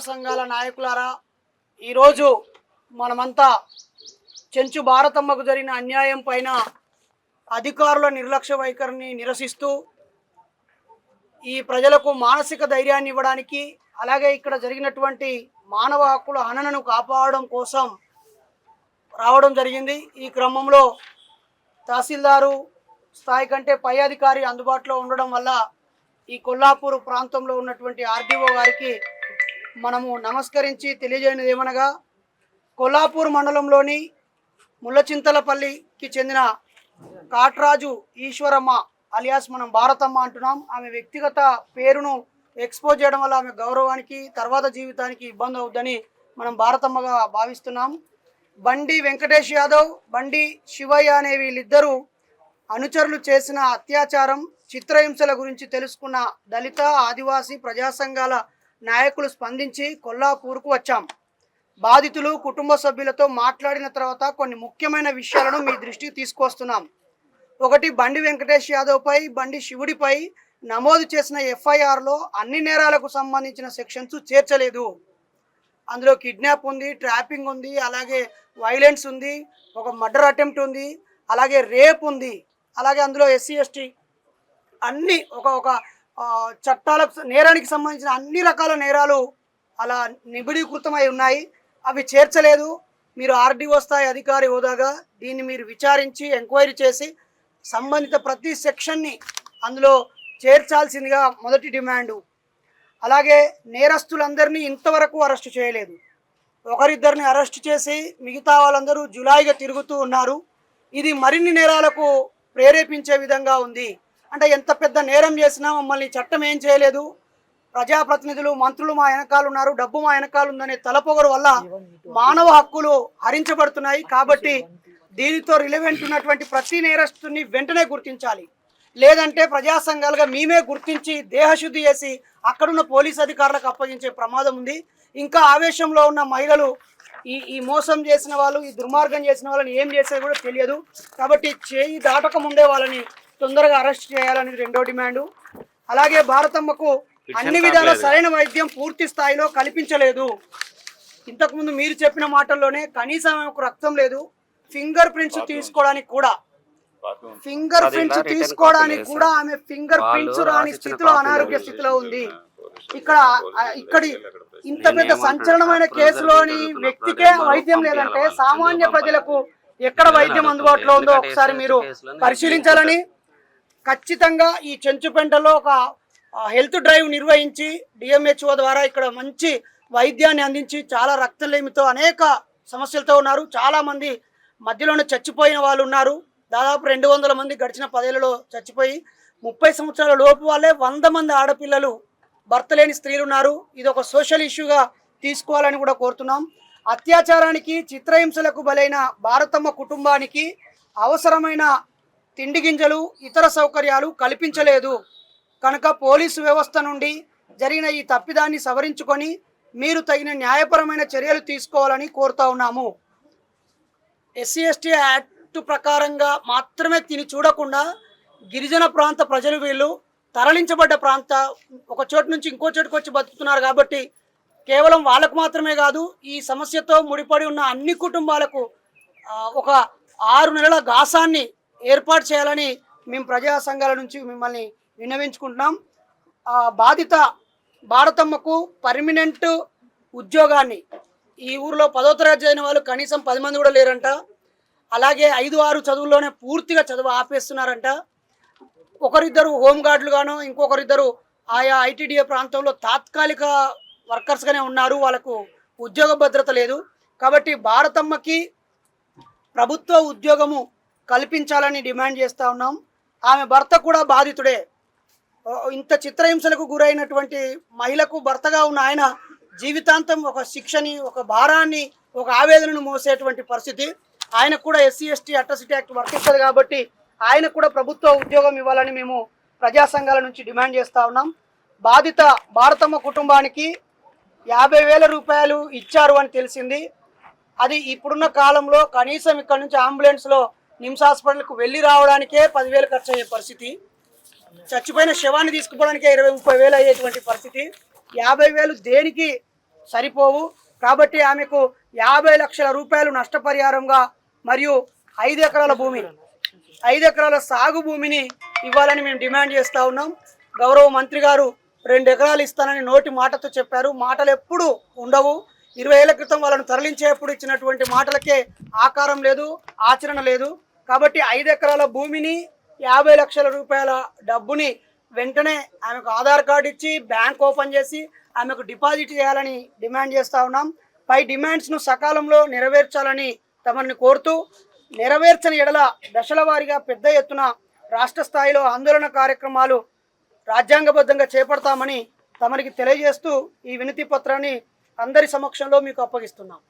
సంఘాల నాయకులారా ఈరోజు మనమంతా చెంచు భారతమ్మకు జరిగిన అన్యాయం పైన అధికారుల నిర్లక్ష్య వైఖరిని నిరసిస్తూ ఈ ప్రజలకు మానసిక ధైర్యాన్ని ఇవ్వడానికి అలాగే ఇక్కడ జరిగినటువంటి మానవ హక్కుల హననను కాపాడడం కోసం రావడం జరిగింది. ఈ క్రమంలో తహసీల్దారు స్థాయి కంటే పై అధికారి అందుబాటులో ఉండడం వల్ల ఈ కొల్లాపూర్ ప్రాంతంలో ఉన్నటువంటి ఆర్డీఓ గారికి మనము నమస్కరించి తెలియజేయనిది ఏమనగా కొల్లాపూర్ మండలంలోని ముల్లచింతలపల్లికి చెందిన కాట్రాజు ఈశ్వరమ్మ అలియాస్ మనం భారతమ్మ అంటున్నాం. ఆమె వ్యక్తిగత పేరును ఎక్స్పోజ్ చేయడం వల్ల ఆమె గౌరవానికి తర్వాత జీవితానికి ఇబ్బంది అవుద్దని మనం భారతమ్మగా భావిస్తున్నాం. బండి వెంకటేష్ యాదవ్ బండి శివయ్య అనే వీళ్ళిద్దరూ అనుచరులు చేసిన అత్యాచారం చిత్రహింసల గురించి తెలుసుకున్న దళిత ఆదివాసీ ప్రజా సంఘాల నాయకులు స్పందించి కొల్లాపూర్కు వచ్చాం. బాధితులు కుటుంబ సభ్యులతో మాట్లాడిన తర్వాత కొన్ని ముఖ్యమైన విషయాలను మీ దృష్టికి తీసుకొస్తున్నాం. ఒకటి బండి వెంకటేష్ యాదవ్పై బండి శివుడిపై నమోదు చేసిన ఎఫ్ఐఆర్లో అన్ని నేరాలకు సంబంధించిన సెక్షన్స్ చేర్చలేదు. అందులో కిడ్నాప్ ఉంది ట్రాపింగ్ ఉంది అలాగే వైలెన్స్ ఉంది ఒక మర్డర్ అటెంప్ట్ ఉంది అలాగే రేప్ ఉంది అలాగే అందులో ఎస్సీ ఎస్టీ అన్ని ఒక ఒక చట్టాలకు నేరానికి సంబంధించిన అన్ని రకాల నేరాలు అలా నిబిడీకృతమై ఉన్నాయి. అవి చేర్చలేదు. మీరు ఆర్డీఓ స్థాయి అధికారి హోదాగా దీన్ని మీరు విచారించి ఎంక్వైరీ చేసి సంబంధిత ప్రతి సెక్షన్ని అందులో చేర్చాల్సిందిగా మొదటి డిమాండు. అలాగే నేరస్తులందరినీ ఇంతవరకు అరెస్ట్ చేయలేదు. ఒకరిద్దరిని అరెస్ట్ చేసి మిగతా వాళ్ళందరూ జులాయిగా తిరుగుతూ ఉన్నారు. ఇది మరిన్ని నేరాలకు ప్రేరేపించే విధంగా ఉంది. అంటే ఎంత పెద్ద నేరం చేసినా మమ్మల్ని చట్టం ఏం చేయలేదు. ప్రజాప్రతినిధులు మంత్రులు మా వెనకాల ఉన్నారు. డబ్బు మా వెనకాల ఉందనే తలపొగరు వల్ల మానవ హక్కులు హరించబడుతున్నాయి. కాబట్టి దీనితో రిలవెంట్ ఉన్నటువంటి ప్రతి నేరస్తుని వెంటనే గుర్తించాలి. లేదంటే ప్రజా సంఘాలుగా మేమే గుర్తించి దేహశుద్ధి చేసి అక్కడున్న పోలీస్ అధికారులకు అప్పగించే ప్రమాదం ఉంది. ఇంకా ఆవేశంలో ఉన్న మహిళలు ఈ ఈ మోసం చేసిన వాళ్ళు ఈ దుర్మార్గం చేసిన వాళ్ళని ఏం చేసేది కూడా తెలియదు. కాబట్టి చేయి దాటక ముందే వాళ్ళని తొందరగా అరెస్ట్ చేయాలని రెండో డిమాండు. అలాగే భారతమ్మకు అన్ని విధాల సరైన వైద్యం పూర్తి స్థాయిలో కల్పించలేదు. ఇంతకుముందు మీరు చెప్పిన మాటల్లోనే కనీసం రక్తం లేదు. ఫింగర్ ప్రింట్స్ తీసుకోవడానికి కూడా. ఫింగర్ ప్రింట్స్ తీసుకోవడానికి కూడా ఆమె ఫింగర్ ప్రింట్స్ రాని స్థితిలో అనారోగ్య స్థితిలో ఉంది. ఇక్కడ ఇక్కడి ఇంత పెద్ద సంచలనమైన కేసులోని వ్యక్తికే వైద్యం లేదంటే సామాన్య ప్రజలకు ఎక్కడ వైద్యం అందుబాటులో ఉందో ఒకసారి మీరు పరిశీలించాలని ఖచ్చితంగా ఈ చెంచుపెంటలో ఒక హెల్త్ డ్రైవ్ నిర్వహించి డిఎంహెచ్ఓ ద్వారా ఇక్కడ మంచి వైద్యాన్ని అందించి చాలా రక్తలేమితో అనేక సమస్యలతో ఉన్నారు. చాలామంది మధ్యలోనే చచ్చిపోయిన వాళ్ళు ఉన్నారు. దాదాపు రెండు వందల మంది గడిచిన పదేళ్ళలో చచ్చిపోయి ముప్పై సంవత్సరాల లోపు వాళ్ళే వంద మంది ఆడపిల్లలు భర్త లేని స్త్రీలు ఉన్నారు. ఇది ఒక సోషల్ ఇష్యూగా తీసుకోవాలని కూడా కోరుతున్నాం. అత్యాచారానికి చిత్రహింసలకు బలైన భారతమ్మ కుటుంబానికి అవసరమైన తిండి గింజలు ఇతర సౌకర్యాలు కల్పించలేదు. కనుక పోలీసు వ్యవస్థ నుండి జరిగిన ఈ తప్పిదాన్ని సవరించుకొని మీరు తగిన న్యాయపరమైన చర్యలు తీసుకోవాలని కోరుతా ఉన్నాము. ఎస్సీ ఎస్టీ యాక్ట్ ప్రకారంగా మాత్రమే తిని చూడకుండా గిరిజన ప్రాంత ప్రజలు వీళ్ళు తరలించబడ్డ ప్రాంత ఒక చోటు నుంచి ఇంకో చోటుకు వచ్చి బతుకుతున్నారు కాబట్టి కేవలం వాళ్ళకు మాత్రమే కాదు ఈ సమస్యతో ముడిపడి ఉన్న అన్ని కుటుంబాలకు ఒక ఆరు నెలల గాసాన్ని ఏర్పాటు చేయాలని మేము ప్రజా సంఘాల నుంచి మిమ్మల్ని విన్నవించుకుంటున్నాం. ఆ, బాధిత భారతమ్మకు పర్మనెంట్ ఉద్యోగాన్ని ఈ ఊరిలో పదో తరగతి చదివిన వాళ్ళు కనీసం పది మంది కూడా లేరంట. అలాగే ఐదు ఆరు చదువుల్లోనే పూర్తిగా చదువు ఆపేస్తున్నారంట. ఒకరిద్దరు హోంగార్డులు గాను ఇంకొకరిద్దరు ఆయా ఐటీడీఏ ప్రాంతంలో తాత్కాలిక వర్కర్స్గానే ఉన్నారు. వాళ్ళకు ఉద్యోగ భద్రత లేదు. కాబట్టి భారతమ్మకి ప్రభుత్వ ఉద్యోగము కల్పించాలని డిమాండ్ చేస్తూ ఉన్నాం. ఆమె భర్త కూడా బాధితుడే. ఇంత చిత్రహింసలకు గురైనటువంటి మహిళకు భర్తగా ఉన్న ఆయన జీవితాంతం ఒక శిక్షని ఒక భారాన్ని ఒక ఆవేదనను మోసేటువంటి పరిస్థితి. ఆయనకు కూడా ఎస్సీ ఎస్టీ అట్రసిటీ యాక్ట్ వర్తిస్తుంది కాబట్టి ఆయన కూడా ప్రభుత్వ ఉద్యోగం ఇవ్వాలని మేము ప్రజా సంఘాల నుంచి డిమాండ్ చేస్తూ ఉన్నాం. బాధిత భారతమ్మ కుటుంబానికి యాభై వేల రూపాయలు ఇచ్చారు అని తెలిసింది. అది ఇప్పుడున్న కాలంలో కనీసం ఇక్కడ నుంచి అంబులెన్స్లో నిమ్స్ హాస్పిటల్కు వెళ్ళి రావడానికే పదివేలు ఖర్చు అయ్యే పరిస్థితి. చచ్చిపోయిన శవాన్ని తీసుకుపోవడానికే ఇరవై ముప్పై వేలు అయ్యేటువంటి పరిస్థితి. యాభై వేలు దేనికి సరిపోవు? కాబట్టి ఆమెకు యాభై లక్షల రూపాయలు నష్టపరిహారంగా మరియు ఐదు ఎకరాల భూమి ఐదు ఎకరాల సాగు భూమిని ఇవ్వాలని మేము డిమాండ్ చేస్తూ ఉన్నాం. గౌరవ మంత్రి గారు రెండు ఎకరాలు ఇస్తానని నోటి మాటతో చెప్పారు. మాటలు ఎప్పుడు ఉండవు. ఇరవై ఏళ్ళ క్రితం వాళ్ళను తరలించేప్పుడు ఇచ్చినటువంటి మాటలకే ఆకారం లేదు ఆచరణ లేదు. కాబట్టి ఐదు ఎకరాల భూమిని యాభై లక్షల రూపాయల డబ్బుని వెంటనే ఆమెకు ఆధార్ కార్డు ఇచ్చి బ్యాంక్ ఓపెన్ చేసి ఆమెకు డిపాజిట్ చేయాలని డిమాండ్ చేస్తూ ఉన్నాం. పై డిమాండ్స్ను సకాలంలో నెరవేర్చాలని తమని కోరుతూ నెరవేర్చని ఎడల దశల వారీగా పెద్ద ఎత్తున రాష్ట్ర స్థాయిలో ఆందోళన కార్యక్రమాలు రాజ్యాంగబద్ధంగా చేపడతామని తమరికి తెలియజేస్తూ ఈ వినతి పత్రాన్ని అందరి సమక్షంలో మీకు అప్పగిస్తున్నాం.